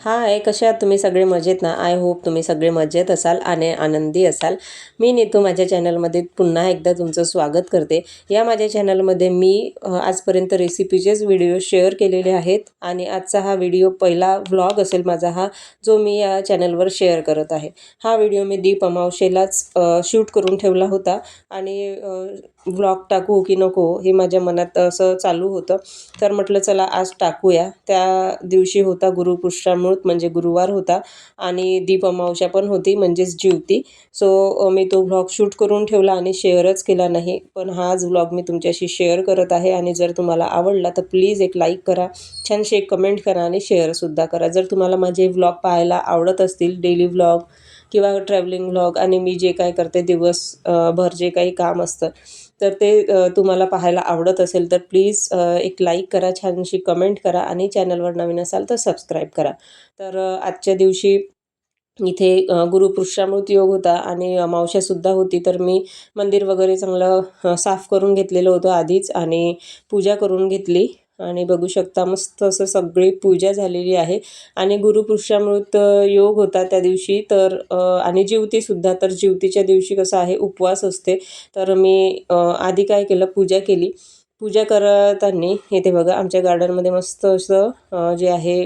हाय कसे आहात तुम्ही? सगळे मजेत ना? आय होप तुम्ही सगळे मजेत असाल आणि आनंदी असाल. मी नेतू माझ्या चॅनलमध्ये पुन्हा एकदा तुमचं स्वागत करते. या माझ्या चॅनलमध्ये मी आजपर्यंत रेसिपीचेच व्हिडिओ शेअर केलेले आहेत आणि आजचा हा व्हिडिओ पहिला व्लॉग असेल माझा हा जो मी या चॅनलवर शेअर करत आहे. हा व्हिडिओ मी दीप अमावशेलाच शूट करून ठेवला होता आणि व्लॉग टाकू की नको हे माझ्या मनात असं चालू होतं. तर म्हटलं चला आज टाकूया. त्या दिवशी होता गुरुपुष्टामृत म्हणजे गुरुवार होता आणि दीप अमावस्या पण होती म्हणजेच जीवती. सो मी तो व्लॉग शूट करून ठेवला आणि शेअरच केला नाही. पण हाच व्लॉग मी तुमच्याशी शेअर करत आहे आणि जर तुम्हाला आवडला तर प्लीज एक लाईक करा. छानशी एक कमेंट करा आणि शेअरसुद्धा करा. जर तुम्हाला माझे व्लॉग पाहायला आवडत असतील डेली व्लॉग किंवा ट्रॅव्हलिंग व्लॉग आणि मी जे काय करते दिवस भर जे काही काम असतं तर ते तुम्हाला पाहायला आवडत असेल तर प्लीज एक लाईक करा छानशी कमेंट करा आणि चॅनलवर नवीन असाल तर सबस्क्राईब करा. तर आजच्या दिवशी इथे अ, योग होता आणि मावशासुद्धा होती. तर मी मंदिर वगैरे चांगलं साफ करून घेतलेलं होतं आधीच आणि पूजा करून घेतली. आणि बघू शकता मस्त असं सगळी पूजा झालेली आहे. आणि गुरुपुरुषामृत योग होता त्या दिवशी. तर आणि जीवतीसुद्धा तर जीवतीच्या दिवशी कसं आहे उपवास असते. तर मी आधी काय केलं पूजा केली. पूजा करताना येथे बघा आमच्या गार्डनमध्ये मस्त असं जे आहे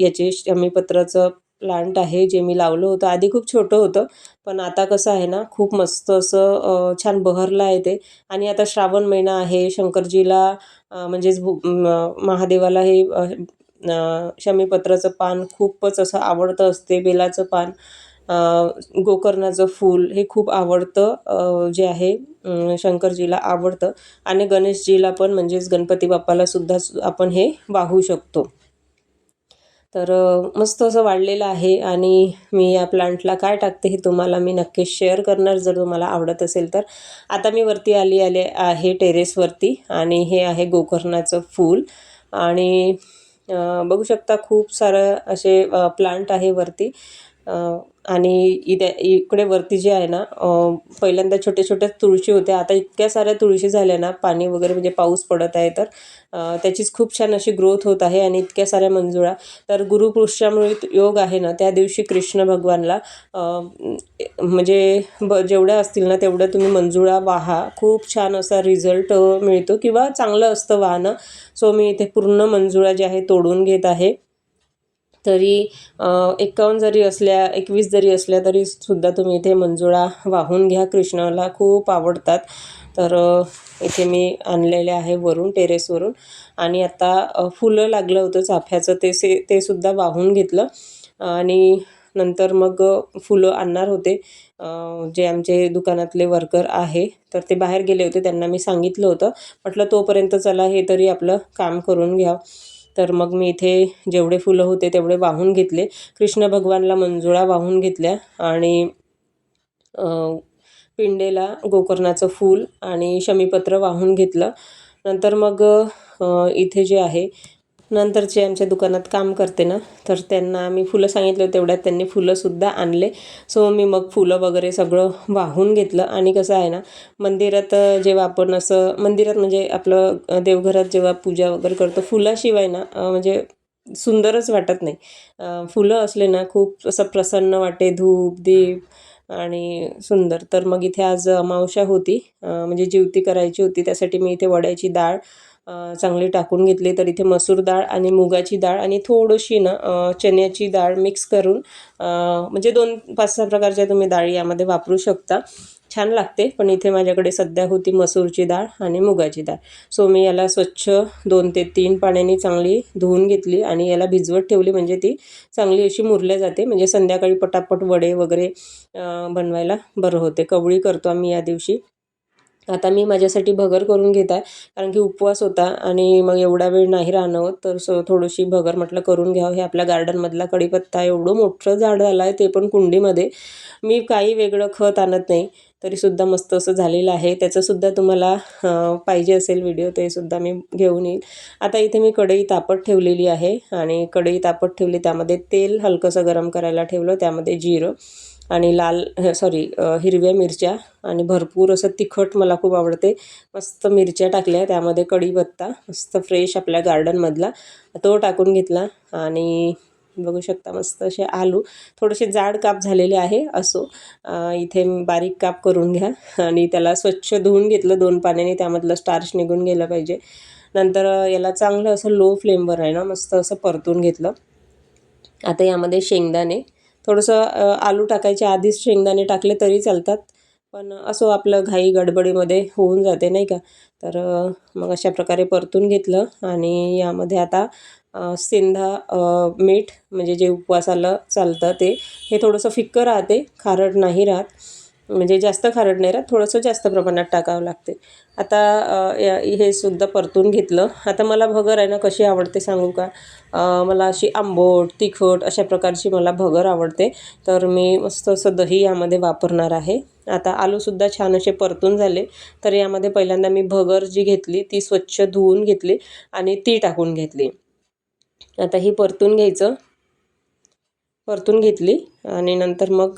याचे शमीपत्राचं प्लांट आहे जे मी लावलं होतं. आधी खूप छोटं होतं पण आता कसं आहे ना खूप मस्त असं छान बहरलं आहे ते. आणि आता श्रावण महिना आहे शंकरजीला म्हणजेच भू महादेवाला हे शमीपत्राचं पान खूपच असं आवडतं असते बेलाचं पान गोकर्णाचं फूल हे खूप आवडतं जे आहे शंकरजीला आवडतं. आणि गणेशजीला पण म्हणजेच गणपती बाप्पालासुद्धा सु- आपण हे वाहू शकतो. तर मस्त असं वाढलेलं आहे आणि मी या प्लांटला काय टाकते हे तुम्हाला मी नक्कीच शेअर करणार जर तुम्हाला आवडत असेल तर. आता मी वरती आली आले आहे टेरेसवरती आणि हे आहे गोकर्णाचं फूल आणि बघू शकता खूप सारं असे प्लांट आहे वरती. आणि इथे इकडे वरती जे आहे ना पहिल्यांदा छोट्या छोट्या तुळशी होत्या आता इतक्या साऱ्या तुळशी झाल्या ना पाणी वगैरे म्हणजे पाऊस पडत आहे तर त्याचीच खूप छान अशी ग्रोथ होत आहे आणि इतक्या साऱ्या मंजुळा. तर गुरुपुरुषामृत योग आहे ना त्या दिवशी कृष्ण भगवानला म्हणजे ब जेवढ्या असतील ना तेवढ्या तुम्ही मंजुळा वाहा. खूप छान असा रिझल्ट मिळतो. किंवा चांगलं असतं वाहनं सो मी इथे पूर्ण मंजुळा जे आहे तोडून घेत आहे. तरी एकावन्न जरी असल्या एकवीस जरी असल्या तरी सुद्धा तुम्ही इथे मंजुळा वाहून घ्या. कृष्णाला खूप आवडतात. तर इथे मी आणलेले आहे वरून टेरेसवरून आणि आता फुलं लागलं होतं चाफ्याचं ते से ते सुद्धा वाहून घेतलं. आणि नंतर मग फुलं आणणार होते. जे आमचे दुकानातले वर्कर आहे. तर ते बाहेर गेले होते त्यांना मी सांगितलं होतं. म्हटलं तोपर्यंत चला हे तरी आपलं काम करून घ्या तर मग मी इथे जेवढे फुलं होते तेवढे वाहून घेतले. कृष्ण भगवानला मंजुळा वाहून घेतल्या आणि पिंडेला गोकर्णाचं फूल आणि शमीपत्र वाहून घेतलं. नंतर मग इथे जे आहे नंतरचे आमच्या दुकानात काम करते ना तर त्यांना आम्ही फुलं सांगितलं तेवढ्यात त्यांनी फुलंसुद्धा आणले. सो मी मग फुलं वगैरे सगळं वाहून घेतलं. आणि कसं आहे ना मंदिरात जेव्हा आपण असं मंदिरात म्हणजे आपलं देवघरात जेव्हा पूजा वगैरे करतो फुलाशिवाय ना म्हणजे सुंदरच वाटत नाही. फुलं असले ना खूप असं प्रसन्न वाटे धूप दीप आणि सुंदर. तर मग इथे आज अमावस्या होती म्हणजे जीवती करायची होती त्यासाठी मी इथे वड्याची डाळ चांगली टाकून घेतली. तर इथे मसूर डाळ आणि मुगाची डाळ आणि थोडीशी ना चण्याची डाळ मिक्स करून म्हणजे दोन पाच सहा प्रकारच्या तुम्ही डाळी यामध्ये वापरू शकता. छान लागते पण इथे माझ्याकडे सध्या होती मसूरची डाळ आणि मुगाची डाळ. सो मी याला स्वच्छ दोन ते तीन पाण्याने चांगली धुवून घेतली आणि याला भिजवत ठेवली. म्हणजे ती चांगली अशी मुरल्या जाते. म्हणजे संध्याकाळी पटापट वडे वगैरे बनवायला बरं होते. कवळी करतो आम्ही या दिवशी. आता मी माझ्यासाठी भगर करून घेत आहे कारण की उपवास होता आणि मग एवढा वेळ नाही राहणं तर सो थोडीशी भगर म्हटलं करून घ्यावं. हे आपल्या गार्डनमधला कढीपत्ता एवढं मोठं झाड आलं आहे ते पण कुंडीमध्ये. मी काही वेगळं खत आणत नाही तरीसुद्धा मस्त असं झालेलं आहे. त्याचंसुद्धा तुम्हाला पाहिजे असेल व्हिडिओ तेसुद्धा मी घेऊन येईल. आता इथे मी कढई तापत ठेवलेली आहे आणि कढई तापत ठेवली त्यामध्ये तेल हलकंसं गरम करायला ठेवलं त्यामध्ये जिरं. आणि लाल सॉरी हिरव्या मिरच्या आणि भरपूर असं तिखट मला खूप आवडते. मस्त मिरच्या टाकल्या त्यामध्ये कढीपत्ता मस्त फ्रेश आपल्या गार्डनमधला तो टाकून घेतला आणि बघू शकता मस्त असे आलू. थोडेसे जाड काप झालेले आहे असो. इथे बारीक काप करून घ्या आणि त्याला स्वच्छ धुवून घेतलं दोन पाण्याने त्यामधलं स्टार्च निघून गेलं पाहिजे. नंतर याला चांगलं असं लो फ्लेमवर आहे ना मस्त असं परतून घेतलं. आता यामध्ये शेंगदाणे थोडंसं आलू टाकायच्या आधीच शेंगदाणे टाकले तरी चालतात. पण असो आपलं घाई गडबडीमध्ये होऊन जाते नाही का? तर मग अशा प्रकारे परतून घेतलं आणि यामध्ये आता सेंधा मीठ म्हणजे जे उपवासाला चालतं ते हे थोडंसं फिक्कं राहते खारट नाही राहत. म्हणजे जास्त खारट नाही राहत थोडंसं जास्त प्रमाणात टाकावं लागते. आता हे सुद्धा परतून घेतलं. आता मला भगर आहे ना कशी आवडते सांगू का? मला अशी आंबट तिखट अशा प्रकारची मला भगर आवडते. तर मी मस्त असं दही यामध्ये वापरणार आहे. आता आलूसुद्धा छान असे परतून झाले. तर यामध्ये पहिल्यांदा मी भगर जी घेतली ती स्वच्छ धुवून घेतली आणि ती टाकून घेतली. आता ही परतून घ्यायचं. परतून घेतली आणि नंतर मग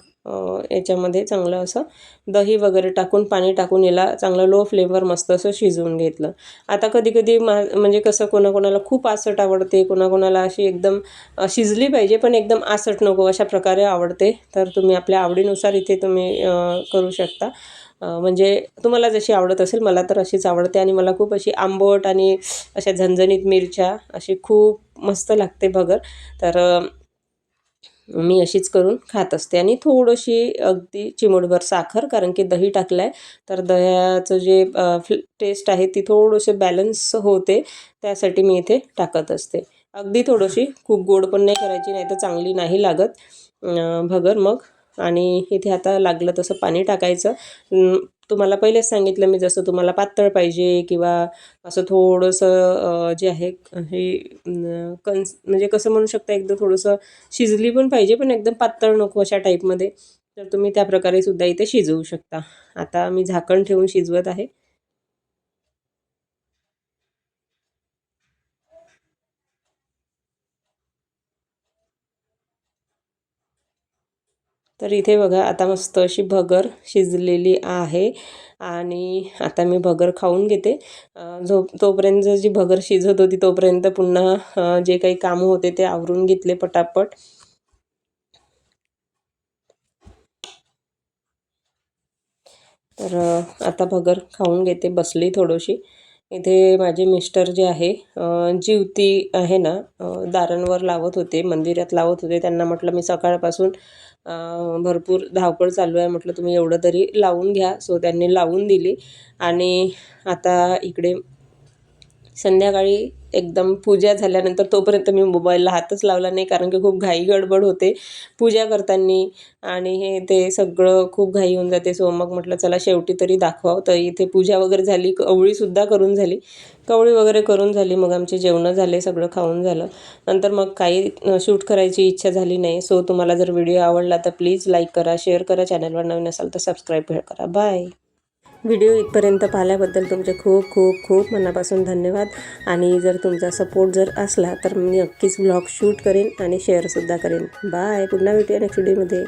याच्यामध्ये चांगलं असं दही वगैरे टाकून पाणी टाकून याला चांगलं लो फ्लेमवर मस्त असं शिजवून घेतलं. आता कधी कधी मा म्हणजे कसं कोणाकोणाला खूप आसट आवडते कोणाकोणाला अशी एकदम शिजली पाहिजे पण एकदम आसट नको अशा प्रकारे आवडते. तर तुम्ही आपल्या आवडीनुसार इथे तुम्ही करू शकता. म्हणजे तुम्हाला जशी आवडत असेल मला तर अशीच आवडते आणि मला खूप अशी आंबट आणि अशा झणझणीत मिरच्या अशी खूप मस्त लागते भगर तर मी अशीच करून खात असते. आणि थोडीशी अगदी चिमूटभर साखर कारण की दही टाकलं आहे तर दह्याचं जे टेस्ट आहे ती थोडंसे बॅलन्स होते. त्यासाठी मी इथे टाकत असते. अगदी थोडीशी खूप गोड पण नाही करायची नाही तर चांगली नाही लागत. भगर मग. आणि इथे आता लागलं तसं पाणी टाकायचं. तुम्हाला पहिलेच सांगितलं मी जसं तुम्हाला पातळ पाहिजे किंवा असं थोडंसं जे आहे हे कन्स म्हणजे कसं म्हणू शकता एकदम थोडंसं शिजली पण पाहिजे पण एकदम पातळ नको अशा टाईपमध्ये तर तुम्ही त्या प्रकारे सुद्धा इथे शिजवू शकता. आता मी झाकण ठेवून शिजवत आहे. तर इथे बघा आता मस्त अशी भगर शिजलेली आहे. आणि आता मी भगर खाऊन घेते. झोप तोपर्यंत जी भगर शिजत होती तोपर्यंत पुन्हा जे काही कामं होते ते आवरून घेतले पटापट. तर आता भगर खाऊन घेते बसली थोडीशी. इथे माझे मिस्टर जे आहे जीवती आहे ना दारांवर लावत होते मंदिरात लावत होते. त्यांना म्हटलं मी सकाळपासून भरपूर धावपळ चालू आहे. म्हटलं तुम्ही एवढं तरी लावून घ्या. सो त्यांनी लावून दिली. आणि आता इकडे संध्याकाळी एकदम पूजा झाल्यानंतर तोपर्यंत मी मोबाईलला हातच लावला नाही कारण की खूप घाई गडबड होते पूजा करताना. आणि हे ते सगळं खूप घाई होऊन जाते. सो मग म्हटलं चला शेवटी तरी दाखवावं. तर इथे पूजा वगैरे झाली कवळीसुद्धा करून झाली. कवळी वगैरे करून झाली मग आमचे जेवणं झाले सगळं खाऊन झालं. नंतर मग काही शूट करायची इच्छा झाली नाही. सो तुम्हाला जर व्हिडिओ आवडला तर प्लीज लाईक करा शेअर करा. चॅनलवर नवीन असाल तर सबस्क्राईब करा. बाय व्हिडिओ इथपर्यंत पाहिल्याबद्दल तुमचे खूप खूप खूप मनापासून धन्यवाद. आणि जर तुमचा सपोर्ट जर असला तर मी नक्कीच ब्लॉग शूट करेन आणि शेअरसुद्धा करेन. बाय पुन्हा भेटूया नेक्स्ट व्हिडिओमध्ये